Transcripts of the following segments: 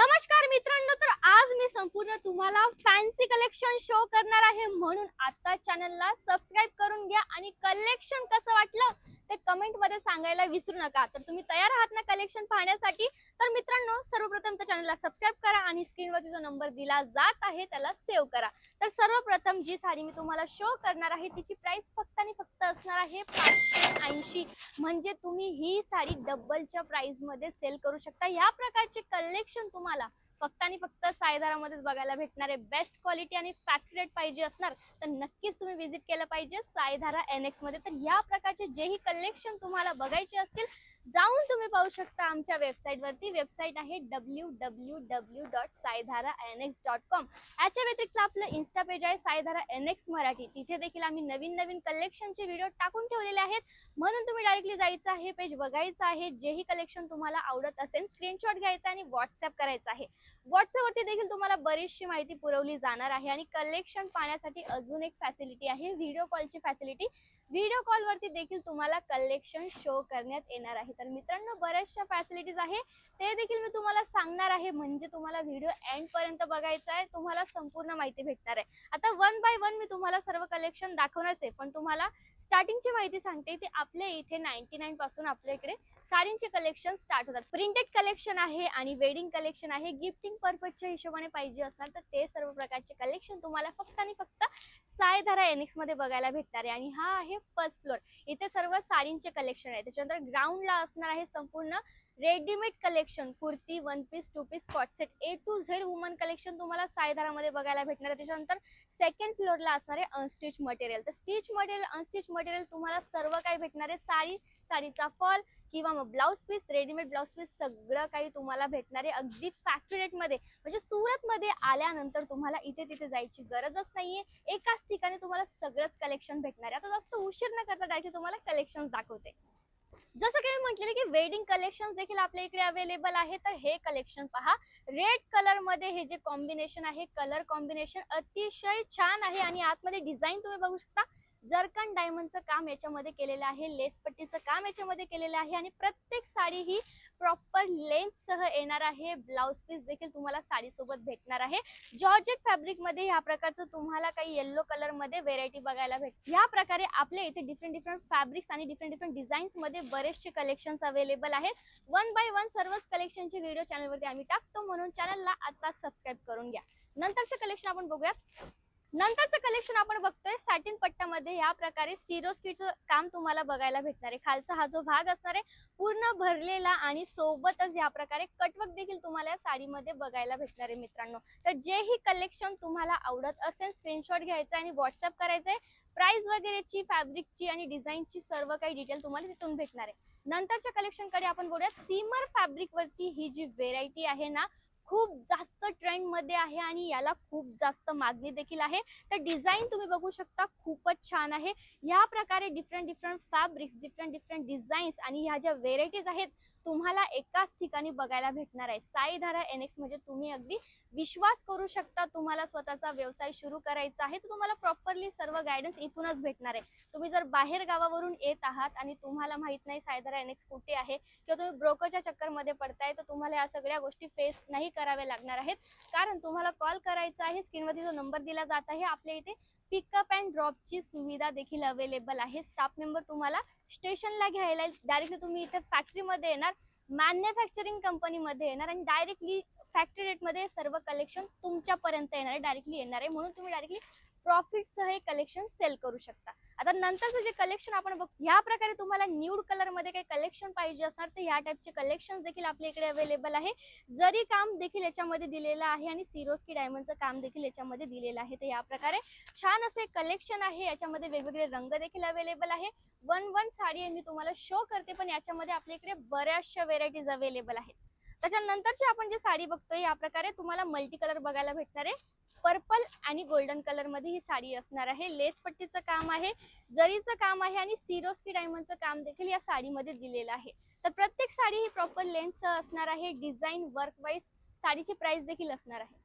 नमस्कार मित्रांनो तर आज मी संपूर्ण तुम्हाला फॅन्सी कलेक्शन शो करणार आहे म्हणून आता चॅनलला सबस्क्राईब करून घ्या. आणि कलेक्शन कसं वाटलं ते कमेंटमध्ये सांगायला विसरू नका. तर तुम्ही तयार आहात ना कलेक्शन पाहण्यासाठी तर मित्रांनो सर्वप्रथम तर चॅनलला सबस्क्राईब करा आणि स्क्रीनवरती जो नंबर दिला जात आहे त्याला सेव्ह करा. तर सर्वप्रथम जी साडी मी तुम्हाला शो करणार आहे तिची प्राइस फक्त आणि फक्त असणार आहे पाचशे ऐंशी. म्हणजे तुम्ही ही साडी डबलच्या प्राइसमध्ये सेल करू शकता. या प्रकारचे कलेक्शन तुम्हाला फक्त आणि फक्त साईधारामध्येच बघायला भेटणार आहे. बेस्ट क्वालिटी आणि फॅक्टरी रेट पाहिजे असणार तर नक्कीच तुम्ही व्हिजिट केलं पाहिजे साईधारा एन एक्समध्ये तर या प्रकारचे जेही कलेक्शन तुम्हाला बघायचे असतील जाऊन तुम्ही पाहू शकता आमच्या वेबसाईट वरती. वेबसाईट आहे W W W dot Saidhara N X dot com याच्या व्यतिरिक्त आपलं इन्स्टा पेज आहे सायधारा एन एक्स मराठी तिथे देखील आम्ही नवीन नवीन कलेक्शनचे व्हिडिओ टाकून ठेवलेले आहेत. म्हणून तुम्ही डायरेक्टली जायचं आहे पेज बघायचं आहे. जेही कलेक्शन तुम्हाला आवडत असेल स्क्रीनशॉट घ्यायचा आणि व्हॉट्सअप करायचा आहे. व्हॉट्सअपवरती देखील तुम्हाला बरीचशी माहिती पुरवली जाणार आहे आणि कलेक्शन पाहण्यासाठी अजून एक फॅसिलिटी आहे व्हिडिओ कॉलची फॅसिलिटी व्हिडिओ कॉलवरती देखील तुम्हाला कलेक्शन शो करण्यात येणार आहे. तर मित्रांनो बऱ्याचशा फॅसिलिटीज आहे. ते देखील मी तुम्हाला सांगणार आहे. म्हणजे तुम्हाला व्हिडिओ एंड पर्यंत बघायचा आहे. तुम्हाला संपूर्ण माहिती भेटणार आहे. आता वन बाय वन मी तुम्हाला सर्व कलेक्शन दाखवणारच आहे. पण तुम्हाला स्टार्टिंगची माहिती सांगते ते आपल्या इथे नाईन्टी नाईन पासून आपल्या इकडे साडींचे कलेक्शन स्टार्ट होतात. प्रिंटेड कलेक्शन आहे आणि वेडिंग कलेक्शन आहे. गिफ्टिंग पर्पजच्या हिशोबाने पाहिजे असणार तर ते सर्व प्रकारचे कलेक्शन तुम्हाला फक्त आणि फक्त सायधारा एनिक्समध्ये बघायला भेटणार आहे. आणि हा आहे फर्स्ट फ्लोर इथे सर्व साडींचे कलेक्शन आहे. त्याच्यानंतर ग्राउंडला असणार आहे संपूर्ण readymade collection. Kurti one piece two piece cot set A to Z woman collection तुम्हाला सायधारामध्ये बघायला भेटणार आहे. त्याच्यानंतर सेकंड फ्लोअरला असणार आहे अनस्टिच मटेरियल तर स्टिच मटेरियल अनस्टिच मटेरियल तुम्हाला सर्व काही भेटणार आहे. साडी साडीचा फॉल किंवा मग blouse piece readymade blouse piece सगळं काही तुम्हाला भेटणार आहे. अगदी फॅक्टरी रेटमध्ये म्हणजे सुरतमध्ये आल्यानंतर तुम्हाला इथे तिथे जायची गरजच नाहीये. एकाच ठिकाणी तुम्हाला सगळंच कलेक्शन भेटणार आहे. आता जास्त उशीर न करता डायरेक्ट तुम्हाला कलेक्शन दाखवते. जसं की मी म्हटलेलं की वेडिंग कलेक्शन देखील आपल्या इकडे अवेलेबल आहे. तर हे कलेक्शन पहा. रेड कलरमध्ये हे जे कॉम्बिनेशन आहे कलर कॉम्बिनेशन अतिशय छान आहे आणि आतमध्ये डिझाईन तुम्ही बघू शकता. जरकन डायमंडचं काम याच्यामध्ये केलेलं आहे लेसपट्टीचं काम याच्यामध्ये केलेलं आहे आणि प्रत्येक साडी ही प्रॉपर लेंथ येणार आहे. ब्लाऊज पीस देखील तुम्हाला साडीसोबत भेटणार आहे. जॉर्जेट फॅब्रिकमध्ये ह्या प्रकारचं तुम्हाला काही येल्लो कलरमध्ये व्हेरायटी बघायला भेट ह्या प्रकारे आपल्या इथे डिफरंट डिफरंट फॅब्रिक्स आणि डिफरंट डिफरंट डिझाईन्समध्ये बरेचसे कलेक्शन्स अवेलेबल आहेत. वन बाय वन सर्वच कलेक्शनचे व्हिडिओ चॅनलवरती आम्ही टाकतो म्हणून चॅनलला आता सबस्क्राईब करून घ्या. नंतरचं कलेक्शन आपण बघूयात. नंतरचं कलेक्शन आपण बघतोय सॅटिन पट्ट्यामध्ये या प्रकारे सिरोस्कीचं काम तुम्हाला बघायला भेटणार आहे. खालचा हा जो भाग असणार आहे पूर्ण भरलेला आणि सोबतच या प्रकारे कटवक देखील तुम्हाला या साडीमध्ये बघायला भेटणार आहे मित्रांनो. तर जेही कलेक्शन तुम्हाला आवडत असेल स्क्रीनशॉट घ्यायचा आणि व्हॉट्सअप करायचंय प्राइस वगैरेची फॅब्रिकची आणि डिझाईनची सर्व काही डिटेल तुम्हाला तिथून भेटणार आहे. नंतरच्या कलेक्शनकडे आपण बोलूयात सीमर फॅब्रिक वरती ही जी व्हेरायटी आहे ना खूप जास्त ट्रेंडमध्ये आहे आणि याला खूप जास्त मागणी देखील आहे. तर डिझाईन तुम्ही बघू शकता खूपच छान आहे. या प्रकारे different different fabrics different different designs आणि ह्या ज्या व्हेरायटीज आहेत तुम्हाला एकाच ठिकाणी बघायला भेटणार आहे. साईधारा एनएक्स म्हणजे तुम्ही अगदी विश्वास करू शकता तुम्हाला स्वतःचा व्यवसाय सुरू करायचा आहे. तर तुम्हाला प्रॉपरली सर्व गायडन्स इथूनच भेटणार आहे. तुम्ही जर बाहेर गावावरून येत आहात आणि तुम्हाला माहीत नाही सायधारा एनएक्स कुठे आहे किंवा तुम्ही ब्रोकरच्या चक्करमध्ये पडताय तर तुम्हाला या सगळ्या गोष्टी फेस नाही करावे लागणार आहेत. कारण तुम्हाला कॉल करायचा आहे स्क्रीनवरती जो नंबर दिला जात आहे आपल्या इथे पिकअप अँड ड्रॉपची सुविधा देखील अवेलेबल आहे. स्टाफ मेंबर तुम्हाला स्टेशनला घ्यायला डायरेक्टली तुम्ही इथे फॅक्टरीमध्ये येणार मॅन्युफॅक्चरिंग कंपनीमध्ये येणार आणि डायरेक्टली फॅक्टरी रेटमध्ये सर्व कलेक्शन तुमच्यापर्यंत येणार आहे. डायरेक्टली येणार आहे. म्हणून तुम्ही डायरेक्टली प्रॉफिटसह हे कलेक्शन सेल करू शकता. आता नंतरचं जे कलेक्शन आपण बघ ह्या प्रकारे तुम्हाला न्यूड कलरमध्ये काही कलेक्शन पाहिजे असणार तर ह्या टाईपचे कलेक्शन देखील आपल्या इकडे अवेलेबल आहे. जरी काम देखील याच्यामध्ये दिलेलं आहे आणि सिरोस्की डायमंडचं काम देखील याच्यामध्ये दिलेलं आहे तर या प्रकारे छान असे कलेक्शन आहे. याच्यामध्ये वेगवेगळे रंग देखील अवेलेबल आहे. वन वन साडी मी तुम्हाला शो करते पण याच्यामध्ये आपल्या इकडे बऱ्याचशा व्हेरायटीज अवेलेबल आहेत. त्याच्यानंतरची आपण जी साडी बघतोय या प्रकारे तुम्हाला मल्टी कलर बघायला भेटणार आहे. पर्पल आणि गोल्डन कलरमध्ये ही साडी असणार आहे. लेस पट्टीचं काम आहे जरीचं काम आहे आणि सिरोस्की डायमंडचं काम देखील या साडीमध्ये दिलेलं आहे. तर प्रत्येक साडी ही प्रॉपर लेन्थ असणार आहे. डिझाईन वर्क वाईज साडीची प्राइस देखील असणार आहे.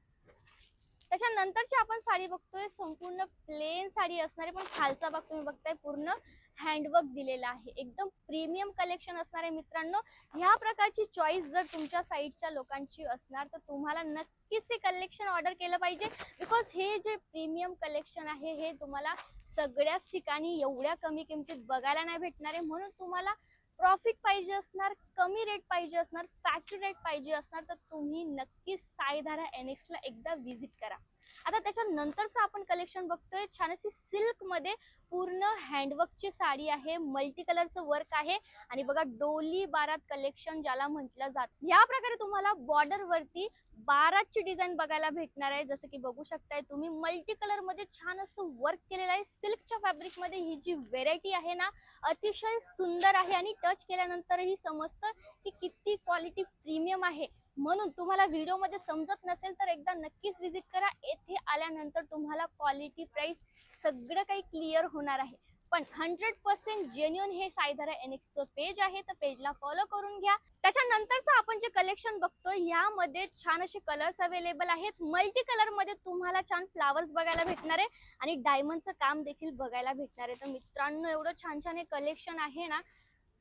त्याच्यानंतरची आपण साडी बघतोय संपूर्ण प्लेन साडी असणारी पण खालचा भाग तुम्ही बघताय पूर्ण हँडवर्क दिलेला आहे. एकदम प्रीमियम कलेक्शन असणार आहे मित्रांनो ह्या प्रकारची चॉईस जर तुमच्या साईडच्या लोकांची असणार तर तुम्हाला नक्कीच हे कलेक्शन ऑर्डर केलं पाहिजे. बिकॉज हे जे प्रीमियम कलेक्शन आहे हे तुम्हाला सगळ्याच ठिकाणी एवढ्या कमी किमतीत बघायला नाही भेटणार आहे. म्हणून तुम्हाला प्रॉफिट पाहिजे असणार कमी रेट पाहिजे असणार फॅक्टरी रेट पाहिजे असणार तर तुम्ही नक्कीच साईधारा एन एक्सला एकदा व्हिजिट करा. आता त्याच्यानंतरचं आपण कलेक्शन बघतोय. छान अशी सिल्कमध्ये पूर्ण हँडवर्कची साडी आहे. मल्टी कलरचं वर्क आहे. आणि बघा डोली बारात कलेक्शन ज्याला म्हटलं जात. या प्रकारे तुम्हाला बॉर्डर वरती बाराची डिझाईन बघायला भेटणार आहे. जसं की बघू शकताय तुम्ही मल्टी कलरमध्ये छान असं वर्क केलेलं आहे. सिल्कच्या फॅब्रिकमध्ये ही जी व्हेरायटी आहे ना अतिशय सुंदर आहे. आणि टच केल्यानंतरही समजतं की किती क्वालिटी प्रीमियम आहे. म्हणून तुम्हाला व्हिडिओमध्ये समजत नसेल तर एकदा नक्कीच विजिट करा. येथे आल्यानंतर तुम्हाला क्वालिटी प्राइस सगळं काही क्लिअर होणार आहे. पण हंड्रेड पर्सेंट जेन्युन हे साईधारा एनएक्सचं पेज आहे. तर पेजला फॉलो करून घ्या. त्याच्यानंतरचं आपण जे कलेक्शन बघतोय यामध्ये छान असे कलर्स अवेलेबल आहेत. मल्टी कलरमध्ये तुम्हाला छान फ्लावर्स बघायला भेटणार आहे आणि डायमंडचं काम देखील बघायला भेटणार आहे. तर मित्रांनो एवढं छान छान हे कलेक्शन आहे ना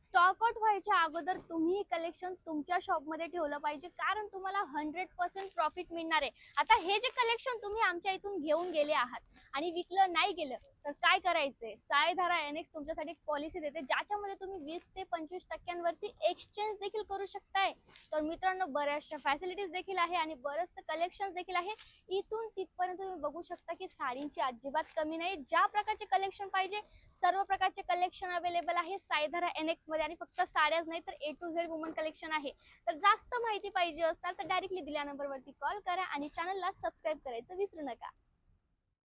स्टॉक आउट व्हायच्या अगोदर तुम्ही कलेक्शन तुमच्या शॉपमध्ये ठेवलं पाहिजे. कारण तुम्हाला हंड्रेड पर्सेंट प्रॉफिट मिळणार आहे. आता हे जे कलेक्शन तुम्ही आमच्या इथून घेऊन गेले आहात आणि विकलं नाही गेलं तर काय करायचंय? सायधारा एनएक्स तुमच्यासाठी एक पॉलिसी देते. ज्याच्यामध्ये तुम्ही वीस ते पंचवीस टक्क्यांवरती एक्सचेंज देखील करू शकताय. तर मित्रांनो बऱ्याचशा फॅसिलिटीज देखील आहे आणि बरेचसे कलेक्शन देखील आहे. इथून तिथपर्यंत तुम्ही बघू शकता की साडींची अजिबात कमी नाही. ज्या प्रकारचे कलेक्शन पाहिजे सर्व प्रकारचे कलेक्शन अवेलेबल आहे सायधारा एनमध्ये आणि फक्त साड्याच नाही तर A to Z woman collection आहे. तर जास्त माहिती पाहिजे असतात तर डायरेक्टली दिल्या नंबरवरती कॉल करा आणि चॅनलला सबस्क्राईब करायचं विसरू नका.